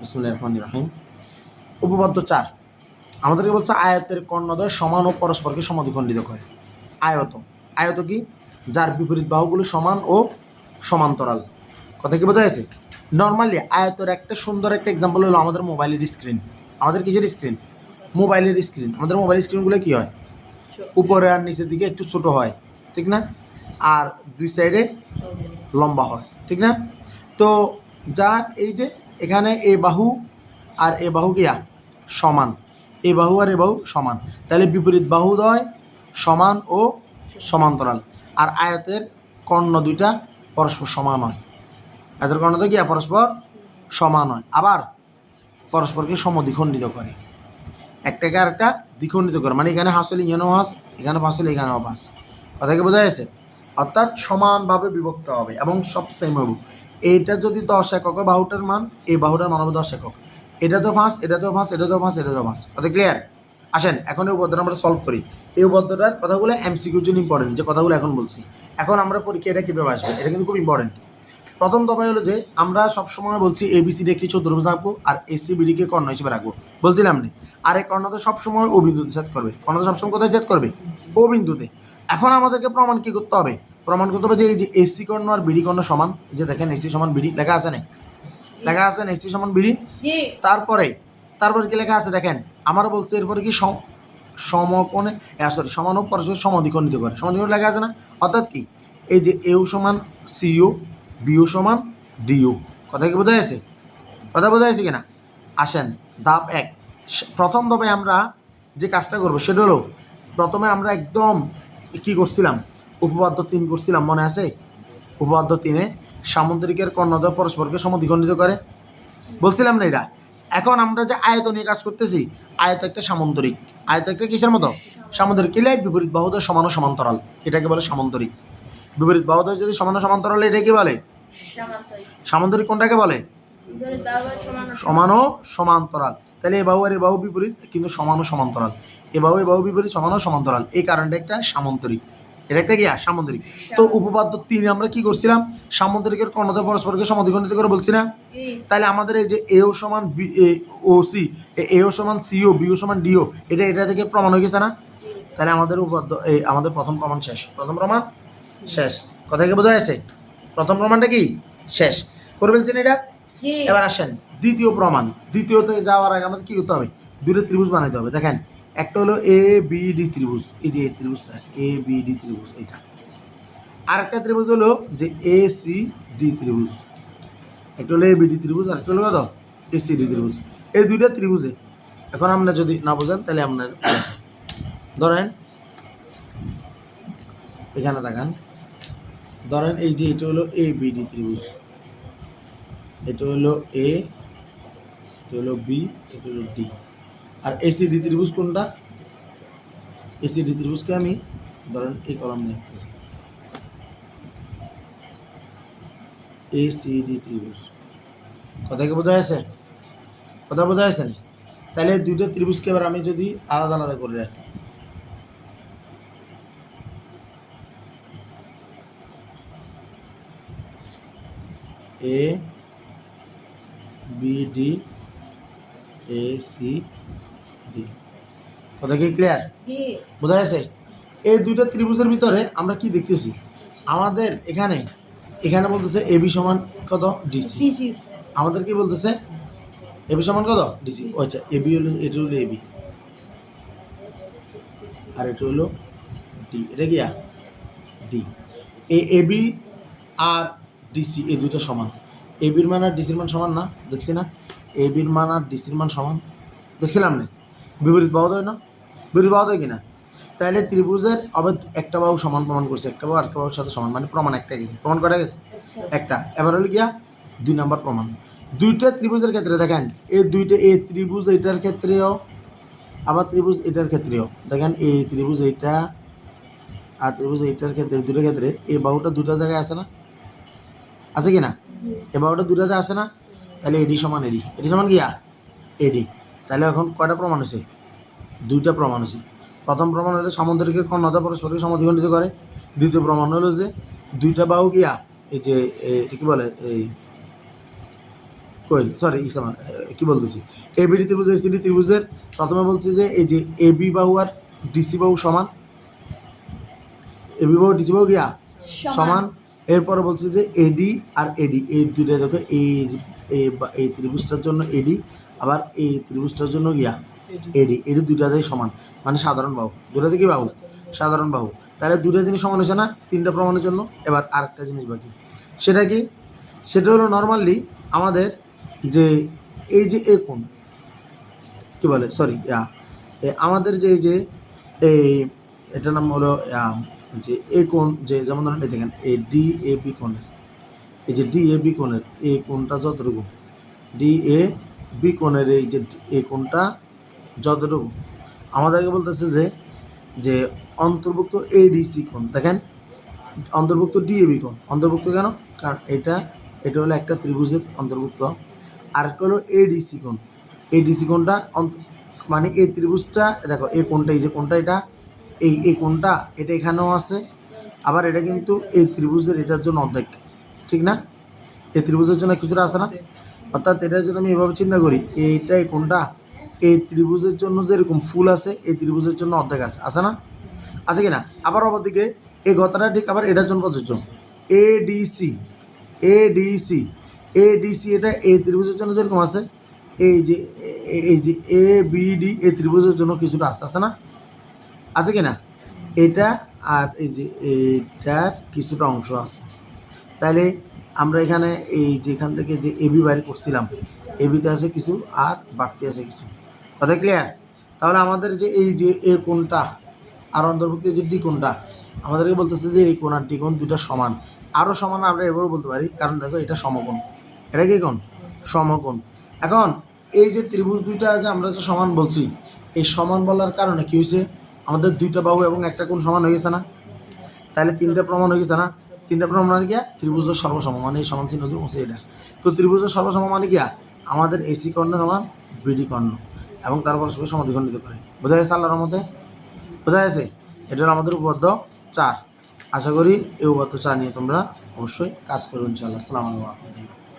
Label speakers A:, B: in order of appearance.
A: বিসমুল্লাহ রহমান রাহিম। উপপাদ্য চার। আমাদেরকে বলছে আয়তের কর্ণদয় সমান ও পরস্পরকে সমাধিখণ্ডিত করে। আয়ত। আয়ত কি? যার বিপরীত বাহুগুলো সমান ও সমান্তরাল। কথা কি বোঝা গেছে? নর্মালি আয়তের একটা সুন্দর একটা এক্সাম্পল হলো আমাদের মোবাইলের স্ক্রিন আমাদের কিসের স্ক্রিন মোবাইলের স্ক্রিন আমাদের মোবাইল স্ক্রিনগুলো কি হয়? উপরে আর নিচের দিকে একটু ছোট হয়। ঠিক না? আর দুই সাইডে লম্বা হয়। ঠিক না? তো যার এই যে এখানে এ বাহু আর এ বাহু কিয়া সমান। এ বাহু আর এ বাহু সমান। তাহলে বিপরীত বাহুদয় সমান ও সমান্তরাল। আর আয়তের কর্ণ দুইটা পরস্পর সমান হয়। আয়তের কর্ণ তো কিয়া পরস্পর সমান হয়। আবার পরস্পরকে সমদ্বিখণ্ডিত করে। একটাকে আর একটা দ্বিখণ্ডিত করে। মানে এখানে হাসলে এখানেও হাস, এখানে হাসলে এখানেও হাস কথা কি বোঝা গেছে? অর্থাৎ সমানভাবে বিভক্ত হবে এবং সব সেম হবে এইটা যদি দশ একক বাহুটার মান, এই বাহুটার মান হবে দশ একক। এটা তো ফাঁস এটা তো ফাঁস এটা তো ফাঁস এটা তো ফাঁস কথা ক্লিয়ার আসেন, এখন এই উপদ্রটা আমরা সলভ করি। এই উপদ্রটার কথাগুলো এমসিকিউর জন্য ইম্পর্টেন্ট যে কথাগুলো এখন বলছি। এখন আমরা পরীক্ষা এটা কীভাবে আসবে? এটা কিন্তু খুব ইম্পর্টেন্ট প্রথম দফায় হলো যে, আমরা সবসময় বলছি এবিসিডি একটি চতুর্ভুজ আঁকবো আর এসি বিডিকে কর্ণ হিসেবে রাখব। বলছিলাম না। আর এই কর্ণ তো সবসময় ও বিন্দুতে সেট করবে। কর্ণ তো সবসময় কোথায় সেট করবে? ও বিন্দুতে এখন আমাদেরকে প্রমাণ কী করতে হবে? প্রমাণ করতে হবে যে এই যে এসি কর্ণ আর বিডি কর্ণ সমান। এই যে দেখেন এসি সমান বিডি লেখা আছে না? লেখা আছে না এসি সমান বিডি তারপরে তারপরে কি লেখা আছে দেখেন? আমার বলছে এরপরে কি সম সমকোণে সরি সমান ও পরস্পর সমাধিখণ্ডিত করে। সমাধিখণ্ড লেখা আছে না? অর্থাৎ কি? এই যে এও সমান সিও বিও সমান ডিও। কথা কি বোঝা যাচ্ছে কথা বোঝা যাচ্ছে কিনা? আসেন ধাপ এক। প্রথম ধাপে আমরা যে কাজটা করব সেটা হলো প্রথমে আমরা একদম কি করছিলাম? উপপাদ্য তিন করছিলাম মনে আছে? উপপাদ্য তিনে সামুদ্রিকের কর্ণদয় পরস্পরকে সমদ্বিখণ্ডিত করে। বলছিলাম না এটা? এখন আমরা যে আয়ত নিয়ে কাজ করতেছি, আয়ত একটা সামন্তরিক আয়ত একটা কিসের মতো? সামুদ্রিক। কিলে বিপরীত বাহুদয় সমান সমান্তরাল। এটাকে বলে সামন্তরিক বিপরীত বাহুদয় যদি সমান সমান্তরাল, এটা কি বলে? সামন্তরিক কোনটাকে বলে? সমান ও সমান্তরাল। তাহলে এ বাহু আর এ বাহু বিপরীত, কিন্তু সমান ও সমান্তরাল। এ বাহু এ বাহু বিপরীত, সমান সমান্তরাল। এই কারণটা একটা সামন্তরিক এটা একটা কি? আর সামন্তরিক তো উপপাদ্য তিন আমরা কি করছিলাম? সামন্তরিকের কর্ণতে পরস্পরকে সমাধিখণ্ডিত করে বলছি না? তাহলে আমাদের এই যে এও সমান বি এ ও সি এও সমান সিও বিও সমান ডিও এটা এটা থেকে প্রমাণ হয়ে গেছে না? তাহলে আমাদের উপপাদ্য এই আমাদের প্রথম প্রমাণ শেষ। প্রথম প্রমাণ শেষ। কথা কি বোঝা যাচ্ছে? প্রথম প্রমাণটা কি? শেষ। করে ফেলছেন এটা? এবার আসেন দ্বিতীয় প্রমাণ। দ্বিতীয়তে যাওয়ার আগে আমাদের কী করতে হবে? দুটো ত্রিভুজ বানাইতে হবে। দেখেন একটা হলো এ বি ডি ত্রিভুজ। এই যে এই ত্রিভুজটা এ বি ডি ত্রিভুজ, এইটা। আরেকটা ত্রিভুজ হলো যে এ সি ডি ত্রিভুজ। একটা হলো এ বি ডি ত্রিভুজ আর একটা হলো কত? এ সি ডি ত্রিভুজ। এই দুইটা ত্রিভুজে। এখন আপনারা যদি না বোঝেন, তাহলে আপনার ধরেন, এখানে দেখান। ধরেন এই যে এটা হলো এ বি ডি ত্রিভুজ। এটা হলো এ এটা হলো বি এটা হলো ডি আর এসিডি ত্রিভুজ কোনটা? এসিডি ত্রিভুজকে আমি ধরেন এই কলম দিয়ে আঁকতেছি। এসিডি ত্রিভুজ। কথা কি বোঝা যাচ্ছে? কথা বোঝা যাচ্ছে না? তাহলে এই দুটো ত্রিভুজকে এবার আমি যদি আলাদা আলাদা করে রাখি। A B D A C D কথা কি ক্লিয়ার বোঝা গেছে? এই দুইটা ত্রিভুজের ভিতরে আমরা কি দেখতেছি? আমাদের এখানে এখানে বলতেছে এবি সমান কত? ডিসি আমাদের কি বলতেছে? এবি সমান কত? ডিসি ও আচ্ছা এবি হলো এটা হলো এবি আর এটা হলো ডি এটা কি ডি এই এবি আর ডিসি এই দুইটা সমান। এবির মান আর ডিসির মান সমান না দেখছি না? এবির মান আর ডিসির মান সমান। দেখছিলাম না? বিপরীত বাহু দেয় না। বিপরীত বাহু দেয় কিনা? তাহলে ত্রিভুজের আবার একটা বাহু সমান প্রমাণ করছে। একটা বাহু আরেকটা বাহুর সাথে সমান মানে প্রমাণ একটা গেছে। প্রমাণ করা গেছে? একটা। এবার হলো গিয়া দুই নম্বর প্রমাণ। দুইটা ত্রিভুজের ক্ষেত্রে দেখেন এই দুইটা এই ত্রিভুজ এইটার ক্ষেত্রেও, আবার ত্রিভুজ এটার ক্ষেত্রেও। দেখেন এই ত্রিভুজ এইটা আর ত্রিভুজ এইটার ক্ষেত্রে দুটো ক্ষেত্রে এই বাহুটা দুটো জায়গায় আছে না? আছে কি না এ বাহুটা দুটাতে আসে না? তাহলে এডি সমান এডি। এডি সমান গিয়া এডি। তাহলে এখন কয়টা প্রমাণ হয়েছে? দুইটা প্রমাণ হয়েছে। প্রথম প্রমাণ হলো সামুদ্রিকের কর্ণতা পরস্পরকে সমাধিখণ্ডিত করে। দ্বিতীয় প্রমাণ হলো যে দুইটা বাহু গিয়া এই যে কি বলে এই কই সরি ইসামান কি বলতেছি? এবিডি ত্রিভুজ এসিডি ত্রিভুজের প্রথমে বলছি যে এই যে এবি বাহু আর ডিসি বাহু সমান। এবি বাহু ডিসি বাহু গিয়া সমান। এরপরে বলছে যে এডি আর এডি এই দুইটা দেখো এই এই ত্রিভুজটার জন্য এডি আবার এই ত্রিভুজটার জন্য গিয়া এডি এডি দুইটাতেই সমান। মানে সাধারণ বাহু। দুটাতে কি বাহু? সাধারণ বাহু। তাহলে দুটা জিনিস সমান হয়েছে না? তিনটা প্রমাণের জন্য। এবার আরেকটা জিনিস বাকি। সেটা কি? সেটা হলো নর্মালি আমাদের যে এই যে এ কোণ কি বলে? সরি আমাদের যে এই যে এই এটার নাম হলো যে এ কোণ যে যেমন ধরেন এই দেখেন এই ডি এ বি কোণের। এই যে ডি এ বি কোণের এ কোণটা যতটুকু? ডি এ বি কোণের এই যে এই কোণটা যতটুকু আমাদেরকে বলতেছে যে যে অন্তর্ভুক্ত এডিসি কোণ। দেখেন, অন্তর্ভুক্ত ডিএবি কোণ। অন্তর্ভুক্ত কেন? কারণ এটা এটা হলো একটা ত্রিভুজের অন্তর্ভুক্ত। আর একটা হলো এডিসি কোণ। এডিসি কোণটা মানে এই ত্রিভুজটা, দেখো, এই কোণটা, এই যে কোণটা এটা, এই এই কোণটা, এটা এখানেও আছে। আবার এটা কিন্তু এই ত্রিভুজের এটার জন্য অর্ধেক, ঠিক না? এই ত্রিভুজের জন্য কিছুটা আছে না? অর্থাৎ এটা যদি আমি এভাবে চিন্তা করি এইটা এই কোণটা এই ত্রিভুজের জন্য যেরকম ফুল আছে, এই ত্রিভুজের জন্য অর্ধেক আছে। আছে না? আছে কি না আবার অপরদিকে, এই গতাটা ঠিক আবার এটার জন্য প্রযোজ্য। এডিসি এডিসি এডিসি এটা এই ত্রিভুজের জন্য যেরকম আছে, এই যে এই যে এ বিডি এই ত্রিভুজের জন্য কিছুটা আছে। আছে না? আছে কি না এটা আর এই যে, এইটার কিছুটা অংশ আছে। তাহলে আমরা এখানে এই যেখান থেকে যে এবি বাইর করছিলাম এবিতে আছে কিছু আর বাড়তি আছে কিছু। কথা ক্লিয়ার তাহলে আমাদের যে এই যে এ কোনটা আর অন্তর্ভুক্ত যে ডি কোনটা আমাদেরকে বলতেছে যে এই কোণ আর ডি কোণ দুইটা সমান। আরও সমান আমরা এবারও বলতে পারি, কারণ দেখো এটা সমকোণ। এটা কি কোণ? সমকোণ। এখন এই যে ত্রিভুজ দুইটা যে আমরা যে সমান বলছি, এই সমান বলার কারণে কি হয়েছে? আমাদের দুইটা বাহু এবং একটা কোণ সমান হয়ে গেছে না? তাহলে তিনটা প্রমাণ হয়ে গেছে না? তিনটা প্রমাণ মানে গিয়া ত্রিভুজের সর্বসম মানে এই সমান চিহ্ন বসে এটা। তো ত্রিভুজের সর্বসম মানে গিয়া আমাদের এসি কর্ণ সমান বিডি কর্ণ, এবং তারপর সবাই সমাধিখণ্ডিত করে। বোঝা গেছে আল্লাহর মতে বোঝা গেছে? এটা হলো আমাদের উপপাদ্য চার। আশা করি এই উপপাদ্য চার নিয়ে তোমরা অবশ্যই কাজ করবে ইনশাআল্লাহ। আসসালামু আলাইকুম।